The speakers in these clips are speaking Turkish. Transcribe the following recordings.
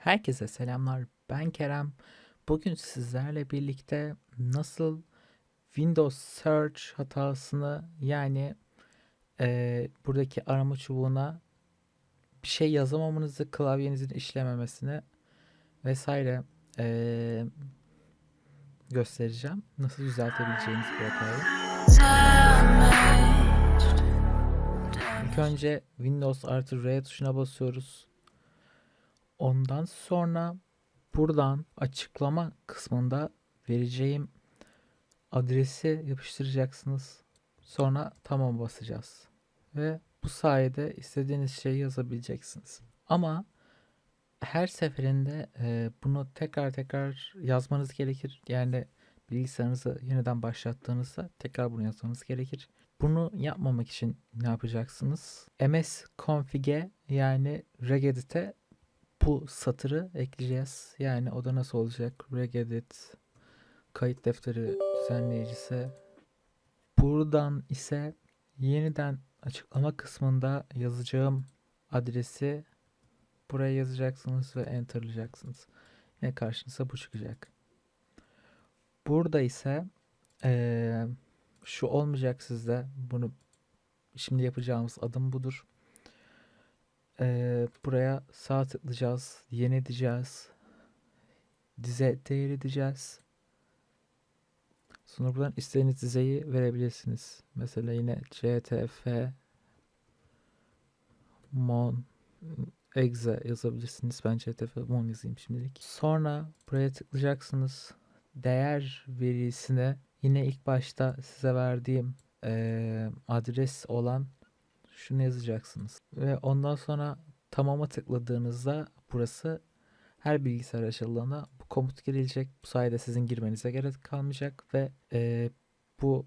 Herkese selamlar. Ben Kerem. Bugün sizlerle birlikte nasıl Windows Search hatasını yani eee, buradaki arama çubuğuna bir şey yazamamanızı, klavyenizin işlememesini vesaire eee, göstereceğim. Nasıl düzeltebileceğiniz bu hatayı. İlk önce Windows artı R tuşuna basıyoruz. Ondan sonra buradan açıklama kısmında vereceğim adresi yapıştıracaksınız. Sonra tamam basacağız. Ve bu sayede istediğiniz şeyi yazabileceksiniz. Ama her seferinde e, bunu tekrar tekrar yazmanız gerekir. Yani bilgisayarınızı yeniden başlattığınızda tekrar bunu yazmanız gerekir. Bunu yapmamak için ne yapacaksınız? ms config'e yani regedit'e bu satırı ekleyeceğiz. Yani o da nasıl olacak? Regedit kayıt defteri düzenleyicisi. Buradan ise yeniden açıklama kısmında yazacağım adresi buraya yazacaksınız ve enterlayacaksınız. Yine karşınıza bu çıkacak. Burada ise eee, şu olmayacak sizde. Bunu şimdi yapacağımız adım budur. Eee, buraya sağ tıklayacağız. Yeni diyeceğiz. Dize değeri diyeceğiz. Sonra buradan istediğiniz dizeyi verebilirsiniz. Mesela yine ctf mon exe yazabilirsiniz. Ben ctf mon yazayım şimdilik. Sonra buraya tıklayacaksınız. Değer verisine yine ilk başta size verdiğim eee, adres olan şunu yazacaksınız. Ve ondan sonra tamama tıkladığınızda burası her bilgisayar açıldığında bu komut girilecek. Bu sayede sizin girmenize gerek kalmayacak ve eee, bu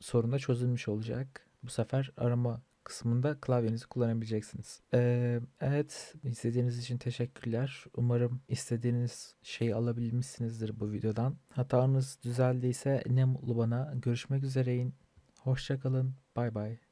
sorun da çözülmüş olacak. Bu sefer arama kısmında klavyenizi kullanabileceksiniz. Eee, evet, izlediğiniz için teşekkürler. Umarım istediğiniz şeyi alabilmişsinizdir bu videodan. Hatanız düzeldiyse ne mutlu bana. Görüşmek üzere. Hoşça kalın. Bay bay.